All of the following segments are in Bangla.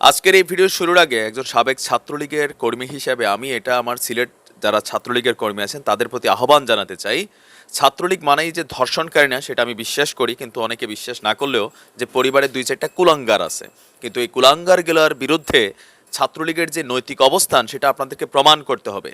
আজকের এই ভিডিও শুরুর আগে একজন সাবেক ছাত্রলীগের কর্মী হিসেবে আমি এটা আমার সিলেট যারা ছাত্রলীগের কর্মী আছেন, তাদের প্রতি আহ্বান জানাতে চাই। ছাত্রলীগ মানেই যে ধর্ষণকারী না, সেটা আমি বিশ্বাস করি, কিন্তু অনেকে বিশ্বাস না করলেও যে পরিবারের দুই চারটা কুলাঙ্গার আছে। কিন্তু এই কুলাঙ্গারগুলোর বিরুদ্ধে ছাত্রলীগের যে নৈতিক অবস্থান, সেটা আপনাদেরকে প্রমাণ করতে হবে।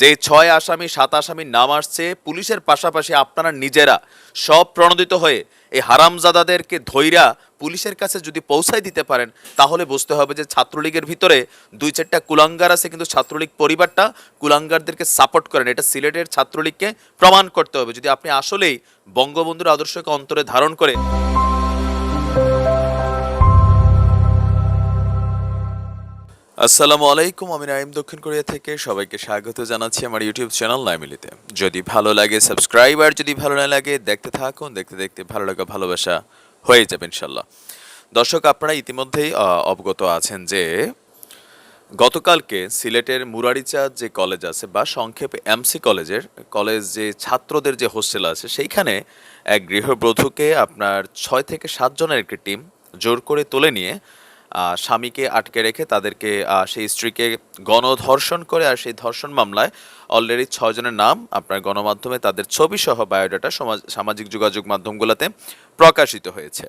যে ছয় আসামি, সাত আসামির নাম আসছে, পুলিশের পাশাপাশি আপনারা নিজেরা সব প্রণোদিত হয়ে এই হারামজাদাদেরকে ধৈরা পুলিশের কাছে যদি পৌঁছায় দিতে পারেন, তাহলে বুঝতে হবে যে ছাত্রলীগের ভিতরে দুই চারটা কুলাঙ্গার আছে, কিন্তু ছাত্রলীগ পরিবারটা কুলাঙ্গারদেরকে সাপোর্ট করেন। এটা সিলেটের ছাত্রলীগকে প্রমাণ করতে হবে। যদি আপনি আসলেই বঙ্গবন্ধুর আদর্শকে অন্তরে ধারণ করে আসসালামু আলাইকুম, আমি নাইম দক্ষিণ কোরিয়া থেকে সবাইকে স্বাগত জানাচ্ছি আমার ইউটিউব চ্যানেল নাইমিলিতে। যদি ভালো লাগে সাবস্ক্রাইব আর যদি ভালো না লাগে দেখতে থাকুন, দেখতে দেখতে ভালো লাগা, ভালোবাসা হয়ে যাবে ইনশাল্লাহ দর্শক, আপনারা ইতিমধ্যেই অবগত আছেন যে গতকালকে সিলেটের মুরারিচাঁদ যে কলেজ আছে বা সংক্ষেপে এমসি কলেজের, কলেজ যে ছাত্রদের যে হোস্টেল আছে, সেইখানে এক গৃহবধূকে আপনার ছয় থেকে সাতজনের একটি টিম জোর করে তুলে নিয়ে স্বামীকে আটকে রেখে তাদেরকে সেই স্ত্রীকে গণধর্ষণ করে আর সেই ধর্ষণ মামলায় অলরেডি ছয়জনের নাম আপনার গণমাধ্যমে তাদের ছবি সহ বায়োডাটা সমাজ, সামাজিক যোগাযোগ মাধ্যমগুলোতে প্রকাশিত হয়েছে।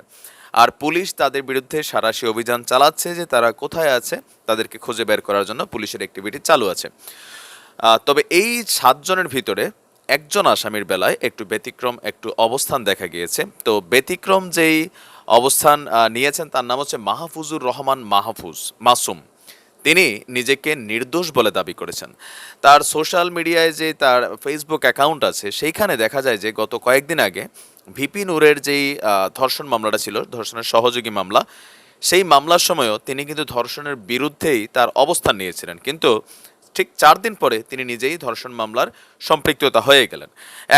আর পুলিশ তাদের বিরুদ্ধে সারাশি অভিযান চালাচ্ছে যে তারা কোথায় আছে, তাদেরকে খুঁজে বের করার জন্য পুলিশের অ্যাক্টিভিটি চালু আছে। তবে এই সাতজনের ভিতরে একজন আসামির বেলায় একটু ব্যতিক্রম, একটু অবস্থান দেখা গিয়েছে। তো ব্যতিক্রম যেই অবস্থান নিয়েছেন, তার নাম হচ্ছে মাহফুজুর রহমান মাহফুজ, মাসুম। তিনি নিজেকে নির্দোষ বলে দাবি করেছেন। তার সোশ্যাল মিডিয়ায় যে তার ফেসবুক অ্যাকাউন্ট আছে, সেইখানে দেখা যায় যে গত কয়েকদিন আগে ভিপি নূরের যেই ধর্ষণ মামলাটা ছিল, ধর্ষণের সহযোগী মামলা, সেই মামলার সময়ও তিনি কিন্তু ধর্ষণের বিরুদ্ধেই তার অবস্থান নিয়েছিলেন। কিন্তু ঠিক চার দিন পরে তিনি নিজেই ধর্ষণ মামলার সম্পৃক্ততা হয়ে গেলেন।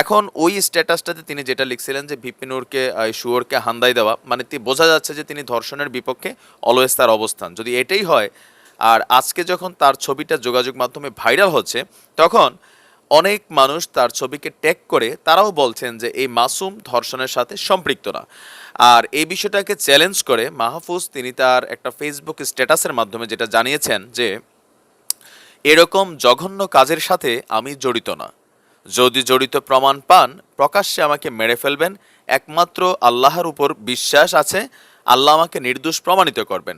এখন ওই স্ট্যাটাসটাতে তিনি যেটা লিখছিলেন যে ভিপিনুরকে শুয়োরকে হান্দাই দেওয়া মানে বোঝা যাচ্ছে যে তিনি ধর্ষণের বিপক্ষে অলওয়েজ তার অবস্থান। যদি এটাই হয়, আর আজকে যখন তার ছবিটা যোগাযোগ মাধ্যমে ভাইরাল হচ্ছে, তখন অনেক মানুষ তার ছবিকে ট্যাগ করে তারাও বলছেন যে এই মাসুম ধর্ষণের সাথে সম্পৃক্ত না। আর এই বিষয়টাকে চ্যালেঞ্জ করে মাহফুজ তিনি তার একটা ফেসবুক স্ট্যাটাসের মাধ্যমে যেটা জানিয়েছেন যে এরকম জঘন্য কাজের সাথে আমি জড়িত না। যদি জড়িত প্রমাণ পান, প্রকাশ্যে আমাকে মেরে ফেলবেন, একমাত্র আল্লাহর উপর বিশ্বাস আছে, আল্লাহ আমাকে নির্দোষ প্রমাণিত করবেন।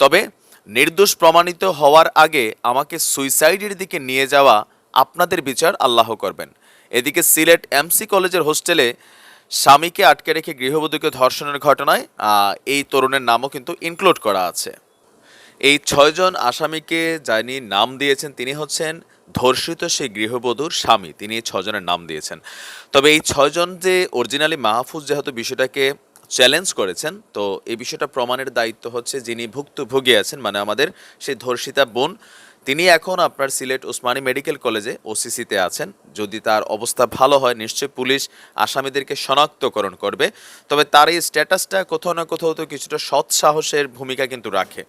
তবে নির্দোষ প্রমাণিত হওয়ার আগে আমাকে সুইসাইডের দিকে নিয়ে যাওয়া আপনাদের বিচার আল্লাহ করবেন। এদিকে সিলেট এমসি কলেজের হোস্টেলে স্বামীকে আটকে রেখে গৃহবধূকে ধর্ষণের ঘটনায় এই তরুণের নামও কিন্তু ইনক্লুড করা আছে। এই ছয়জন আসামিকে যিনি নাম দিয়েছেন, তিনি হচ্ছেন ধর্ষিত সেই গৃহবধূর স্বামী, তিনি এই ছজনের নাম দিয়েছেন। তবে এই ছয়জন যে অরিজিনালি মাহফুজ যেহেতু বিষয়টাকে চ্যালেঞ্জ করেছেন, তো এই বিষয়টা প্রমাণের দায়িত্ব হচ্ছে যিনি ভুক্তভোগী আছেন মানে আমাদের সেই ধর্ষিতা বোন। তিনি এখন আপনার সিলেট ওসমানী মেডিকেল কলেজে ওসিসিতে আছেন। যদি তার অবস্থা ভালো হয়, নিশ্চয়ই পুলিশ আসামিদেরকে শনাক্তকরণ করবে। তবে তার এই স্ট্যাটাসটা কোথাও না কোথাও তো কিছুটা সৎ সাহসের ভূমিকা কিন্তু রাখে।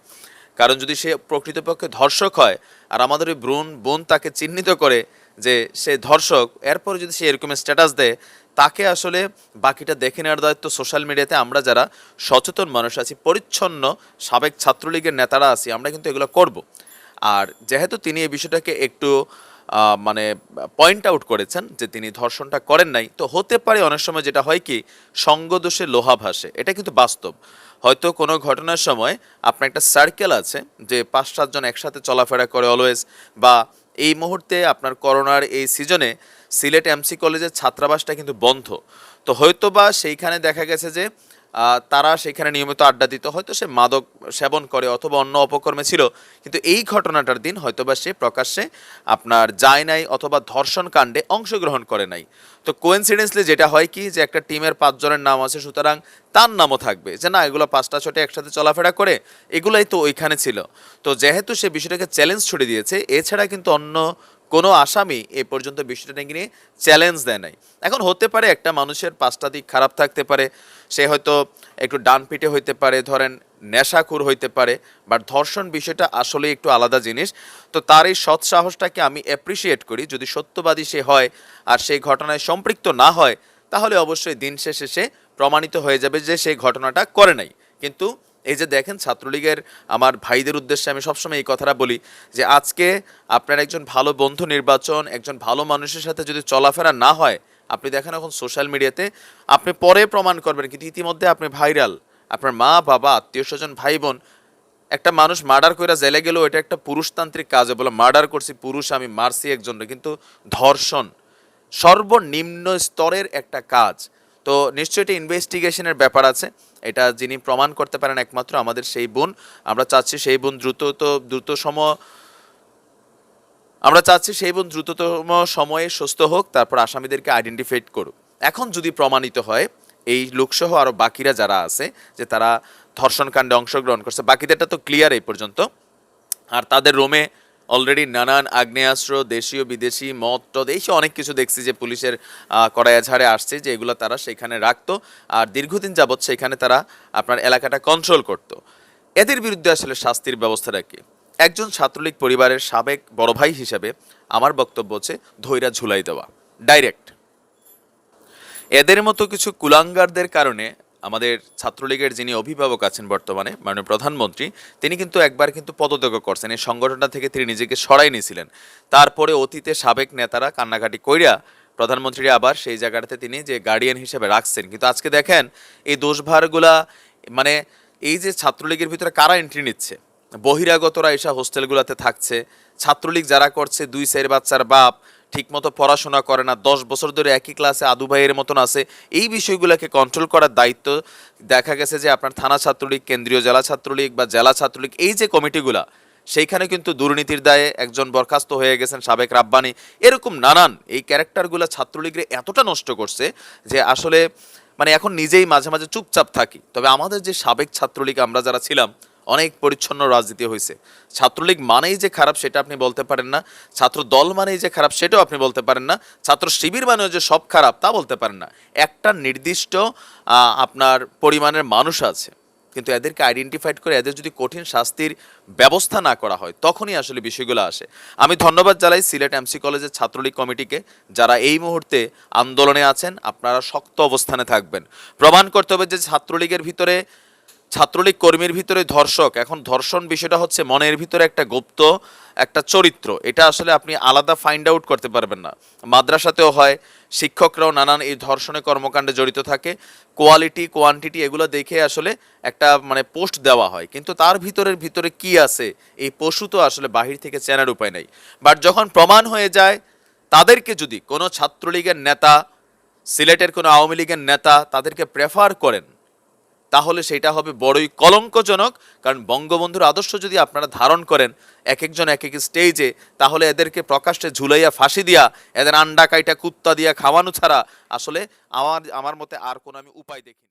কারণ যদি সে প্রকৃতপক্ষে ধর্ষক হয়, আর আমাদের ওই ব্রুন বোন তাকে চিহ্নিত করে যে সে ধর্ষক, এরপর যদি সে এরকম স্ট্যাটাস দেয়, তাকে আসলে বাকিটা দেখে নেওয়ার দায়িত্ব সোশ্যাল মিডিয়াতে আমরা যারা সচেতন মানুষ আছি, পরিচ্ছন্ন সাবেক ছাত্রলীগের নেতারা আছি, আমরা কিন্তু এগুলো করব। আর যেহেতু তিনি এই বিষয়টাকে একটু মানে পয়েন্ট আউট করেছেন যে তিনি ধর্ষণটা করেন নাই। তো হতে পারে অনেক সময় যেটা হয় কি সঙ্গদোষে লোহা ভাসে। এটা কিন্তু বাস্তব। হয়তো কোনো ঘটনার সময় আপনার একটা সার্কেল আছে যে পাঁচ সাতজন একসাথে চলাফেরা করে অলওয়েজ বা এই মুহূর্তে আপনার করোনার এই সিজনে সিলেট এমসি কলেজের ছাত্রাবাসটা কিন্তু বন্ধ। তো হয়তো বা সেইখানে দেখা গেছে যে তারা সেখানে নিয়মিত আড্ডা দিত। হয়তো সে মাদক সেবন করে অথবা অন্য অপকর্মে ছিল। কিন্তু এই ঘটনাটার দিন হয়তোবা সে প্রকাশ্যে আপনার যায় নাই অথবা ধর্ষণ কাণ্ডে অংশগ্রহণ করে নাই। তো কোয়েন্সিডেন্সলি যেটা হয় কি যে একটা টিমের পাঁচজনের নাম আছে, সুতরাং তার নামও থাকবে। যে না, এগুলো পাঁচটা ছোটে একসাথে চলাফেরা করে, এগুলাই তো ওইখানে ছিল। তো যেহেতু সে বিষয়টাকে চ্যালেঞ্জ ছুড়ে দিয়েছে, এছাড়া কিন্তু অন্য কোনো আসামি এ পর্যন্ত বিষয়টাকে নিয়ে চ্যালেঞ্জ দেয় নাই। এখন হতে পারে একটা মানুষের পাঁচটা দিক খারাপ থাকতে পারে, সে হয়তো একটু ডান পিটে হইতে পারে, ধরেন নেশাখুর হইতে পারে বাট ধর্ষণ বিষয়টা আসলে একটু আলাদা জিনিস। তো তার এই সৎ সাহসটাকে আমি অ্যাপ্রিসিয়েট করি, যদি সত্যবাদী সে হয় আর সেই ঘটনায় সম্পৃক্ত না হয়, তাহলে অবশ্যই দিন শেষে সে প্রমাণিত হয়ে যাবে যে সেই ঘটনাটা করে নাই। কিন্তু এই যে দেখেন ছাত্রলীগের আমার ভাইদের উদ্দেশ্যে আমি সবসময় এই কথাটা বলি যে আজকে আপনার একজন ভালো বন্ধু নির্বাচন, একজন ভালো মানুষের সাথে যদি চলাফেরা না হয়, আপনি দেখেন এখন সোশ্যাল মিডিয়াতে আপনি পরে প্রমাণ করবেন কিন্তু ইতিমধ্যে আপনি ভাইরাল আপনার মা, বাবা, আত্মীয় স্বজন, ভাই, বোন, একটা মানুষ মার্ডার করে জেলে গেলেও এটা একটা পুরুষতান্ত্রিক কাজ বলে মার্ডার করছি, পুরুষ, আমি মারছি একজনকে কিন্তু ধর্ষণ সর্বনিম্ন স্তরের একটা কাজ। তো নিশ্চয়ই এটা ইনভেস্টিগেশনের ব্যাপার আছে। এটা যিনি প্রমাণ করতে পারেন একমাত্র আমাদের সেই বোন। আমরা চাচ্ছি সেই বোন দ্রুত তো দ্রুত সম আমরা চাচ্ছি সেই বোন দ্রুততম সময়ে সুস্থ হোক, তারপর আসামিদেরকে আইডেন্টিফাইড করুক। এখন যদি প্রমাণিত হয়, এই লোকসহ আরও বাকিরা যারা আছে, যে তারা ধর্ষণকাণ্ডে অংশগ্রহণ করছে, বাকিদেরটা তো ক্লিয়ার এই পর্যন্ত। আর তাদের রোমে অলরেডি নানান আগ্নেয়াস্ত্র, দেশীয়, বিদেশি, মদ, টদ এইসব অনেক কিছু দেখছি যে পুলিশের কড়াইয়া ঝাড়ে আসছে যে এগুলো তারা সেখানে রাখতো। আর দীর্ঘদিন যাবৎ সেখানে তারা আপনার এলাকাটা কন্ট্রোল করতো। এদের বিরুদ্ধে আসলে শাস্তির ব্যবস্থাটা কি? একজন ছাত্রলীগ পরিবারের সাবেক বড় ভাই হিসেবে আমার বক্তব্য হচ্ছে ধৈরা ঝুলাই দেওয়া ডাইরেক্ট এদের মতো কিছু কুলাঙ্গারদের কারণে আমাদের ছাত্রলীগের যিনি অভিভাবক আছেন বর্তমানে, মাননীয় প্রধানমন্ত্রী, তিনি কিন্তু একবার কিন্তু পদত্যাগ করছেন। এই সংগঠনটা থেকে তিনি নিজেকে সরাই নিয়েছিলেন। তারপরে অতীতে সাবেক নেতারা কান্নাকাটি কইরা প্রধানমন্ত্রী আবার সেই জায়গাটাতে তিনি যে গার্ডিয়ান হিসেবে রাখছেন। কিন্তু আজকে দেখেন, এই দোষভারগুলা মানে এই যে ছাত্রলীগের ভিতরে কারা এন্ট্রি নিচ্ছে? বহিরাগতরা এসব হোস্টেলগুলোতে থাকছে। ছাত্রলীগ যারা করছে, দুই সের বাচ্চার বাপ ঠিকমতো পড়াশোনা করে না, দশ বছর ধরে একই ক্লাসে আদু ভাইয়ের মতন আছে, এই বিষয়গুলোকে কন্ট্রোল করার দায়িত্ব দেখা গেছে যে আপনার থানা ছাত্রলীগ, কেন্দ্রীয় জেলা ছাত্রলীগ বা জেলা ছাত্রলীগ, এই যে কমিটিগুলা, সেইখানে কিন্তু দুর্নীতির দায়ে একজন বরখাস্ত হয়ে গেছেন সাবেক রাব্বানি। এরকম নানান এই ক্যারেক্টারগুলো ছাত্রলীগের এতটা নষ্ট করছে যে আসলে মানে এখন নিজেই মাঝে মাঝে চুপচাপ থাকি। তবে আমাদের যে সাবেক ছাত্রলীগ আমরা যারা ছিলাম অনেক পরিচ্ছন্ন রাজনীতি হয়েছে। ছাত্রলীগ মানেই যে খারাপ সেটা আপনি বলতে পারেন না। ছাত্র দল মানেই যে খারাপ সেটাও আপনি বলতে পারেন না। ছাত্র শিবির মানেও যে সব খারাপ তা বলতে পারেন না। একটা নির্দিষ্ট আপনার পরিমাণের মানুষ আছে। কিন্তু এদেরকে আইডেন্টিফাইড করে এদের যদি কঠিন শাস্তির ব্যবস্থা না করা হয়, তখনই আসলে বিষয়গুলো আসে। আমি ধন্যবাদ জানাই সিলেট এমসি কলেজের ছাত্রলীগ কমিটিকে, যারা এই মুহূর্তে আন্দোলনে আছেন, আপনারা শক্ত অবস্থানে থাকবেন। প্রমাণ করতে হবে যে ছাত্রলীগের ভিতরে ছাত্রলীগ কর্মীর ভিতরে ধর্ষক। এখন ধর্ষণ বিষয়টা হচ্ছে মনের ভিতরে একটা গুপ্ত, একটা চরিত্র। এটা আসলে আপনি আলাদা ফাইন্ড আউট করতে পারবেন না। মাদ্রাসাতেও হয়, শিক্ষকরাও নানান এই ধর্ষণের কর্মকাণ্ডে জড়িত থাকে। কোয়ালিটি কোয়ান্টিটি এগুলো দেখে আসলে একটা মানে পোস্ট দেওয়া হয়। কিন্তু তার ভিতরের ভিতরে কি আছে, এই পশু তো আসলে বাহির থেকে চেনার উপায় নেই। বাট যখন প্রমাণ হয়ে যায়, তাদেরকে যদি কোনো ছাত্রলীগের নেতা, সিলেটের কোনো আওয়ামী লীগের নেতা তাদেরকে প্রেফার করেন তাহলে সেটা হবে বড়ই কলঙ্কজনক, কারণ বঙ্গবন্ধুর আদর্শ যদি আপনারা ধারণ করেন এক একজন এক এক স্টেজে, তাহলে এদেরকে প্রকাশ্যে ঝুলাইয়া ফাঁসি দিয়া, এদের আন্ডা কাইটা কুত্তা দিয়া খাওয়ানো ছাড়া আসলে আমার আমার মতে আর কোনো আমি উপায় দেখি